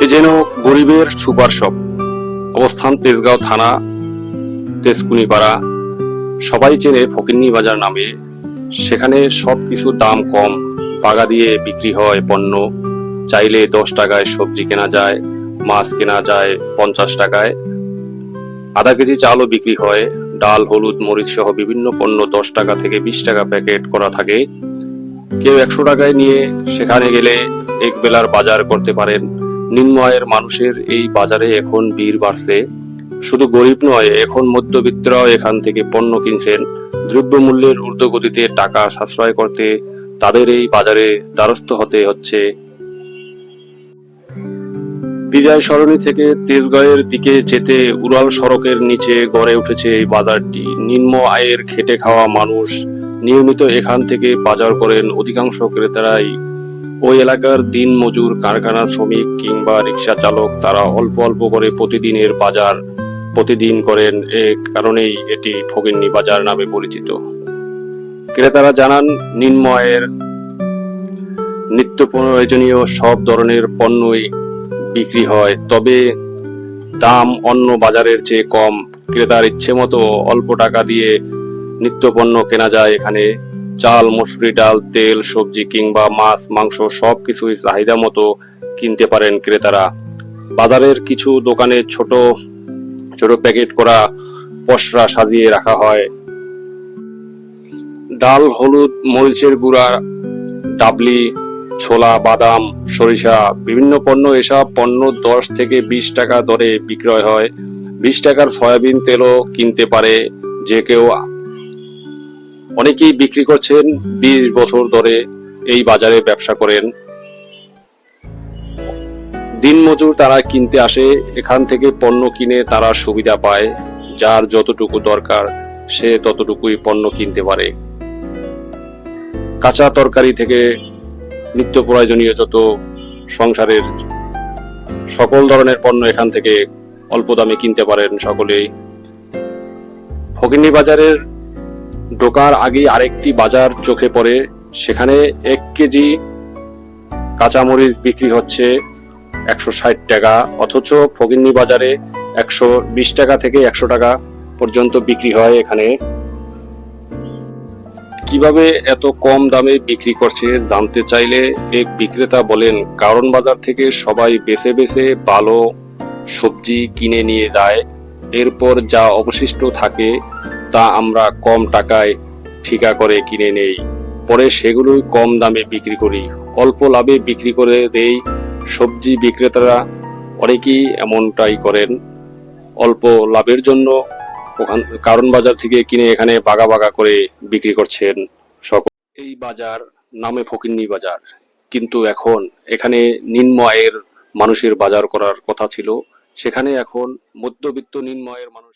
এ যেন গরিবের super shop. অবস্থান তেজগাঁও থানা, তেজকুনিপাড়া। সবাই চেনে ফকিন্নি বাজার নামে। সেখানে সব কিছু দাম কম। বাগা দিয়ে বিক্রি হয় পণ্য। চাইলে দশ টাকায় সবজি কেনা যায়, মাছ কেনা যায় পঞ্চাশ টাকায়। আধা কেজি চালও বিক্রি হয়। ডাল, হলুদ, মরিচ সহ বিভিন্ন পণ্য দশ টাকা থেকে বিশ টাকা প্যাকেট করা থাকে। কেউ একশো টাকায় নিয়ে সেখানে গেলে এক বেলার বাজার করতে পারেন। নিম্ন আয়ের মানুষের এই বাজারে এখন ভিড় বাড়ছে। শুধু গরিব নয়, এখন মধ্যবিত্তরাও এখান থেকে পণ্য কিনছেন। দ্রব্যমূল্যের ঊর্ধ্বগতিতে টাকা সাশ্রয় করতে তাদের এই বাজারে দ্বারস্থ হতে হচ্ছে। বিজয় সরণি থেকে তেজগাঁয়ের দিকে যেতে উড়াল সড়কের নিচে গড়ে উঠেছে এই বাজারটি। নিম্ন আয়ের খেটে খাওয়া মানুষ নিয়মিত এখান থেকে বাজার করেন। অধিকাংশ ক্রেতারাই ওই এলাকার দিন মজুর কারখানা শ্রমিক কিংবা রিক্সা চালক তারা অল্প অল্প করে প্রতিদিনের বাজার প্রতিদিন করেন। এ কারণেই এটি ফকিন্নি বাজার নামে পরিচিত। ক্রেতারা জানান নিম্ন আয়ের নিত্য প্রয়োজনীয় সব ধরনের পণ্যই বিক্রি হয়, তবে দাম অন্য বাজারের চেয়ে কম। ক্রেতার ইচ্ছে মতো অল্প টাকা দিয়ে নিত্য পণ্য কেনা যায় এখানে। চাল, মসুরি, ডাল, তেল, সবজি কিংবা মাছ, মাংস সব কিছুই চাহিদা মতো কিনতে পারেন ক্রেতারা। বাজারের কিছু দোকানে ছোট ছোট প্যাকেট করা পসরা সাজিয়ে রাখা হয়। ডাল, হলুদ, মরিচের গুঁড়া, ডাবলি, ছোলা, বাদাম, সরিষা বিভিন্ন পণ্য এসব পণ্য দশ থেকে বিশ টাকা দরে বিক্রয় হয়। বিশ টাকার সয়াবিন তেলও কিনতে পারে যে কেউ অনেকেই বিক্রি করছেন বিশ বছর ধরে এই বাজারে ব্যবসা করেন। দিনমজুর তারা কিনতে আসে, এখান থেকে পণ্য কিনে তারা সুবিধা পায়, যার যতটুকু দরকার সে ততটুকুই পণ্য কিনতে পারে। কাঁচা তরকারি থেকে নিত্য প্রয়োজনীয় যত সংসারের সকল ধরনের পণ্য এখান থেকে অল্প দামে কিনতে পারেন সকলেই। ফকিন্নি বাজারের ঢোকার আগে আরেকটি বাজার চোখে পড়ে। সেখানে এক কেজি কাঁচামরিচ বিক্রি হচ্ছে একশো ষাট টাকা, অথচ ফকিন্নি বাজারে একশো বিশ টাকা থেকে একশো টাকা পর্যন্ত বিক্রি হয় এখানে। কীভাবে এত কম দামে বিক্রি করছে জানতে চাইলে এক বিক্রেতা বলেন, কারণ বাজার থেকে সবাই বেছে বেছে ভালো সবজি কিনে নিয়ে যায়। এরপর যা অবশিষ্ট থাকে তা আমরা কম টাকায় ঠিকা করে কিনে নেই। পরে সেগুলোই কম দামে বিক্রি করি। অল্প লাভে বিক্রি করে দেই সবজি বিক্রেতারা। অনেকেই এমনটাই করেন। অল্প লাভের জন্য ওখান, কারণ বাজার থেকে কিনে এখানে বাগা বাগা করে বিক্রি করছেন সকল। এই বাজার নামে ফকিন্নি বাজার। কিন্তু এখন এখানে নিম্ন আয়ের মানুষের বাজার করার কথা ছিল। সেখানে এখন মধ্যবিত্ত নিম্ন আয়ের মানুষ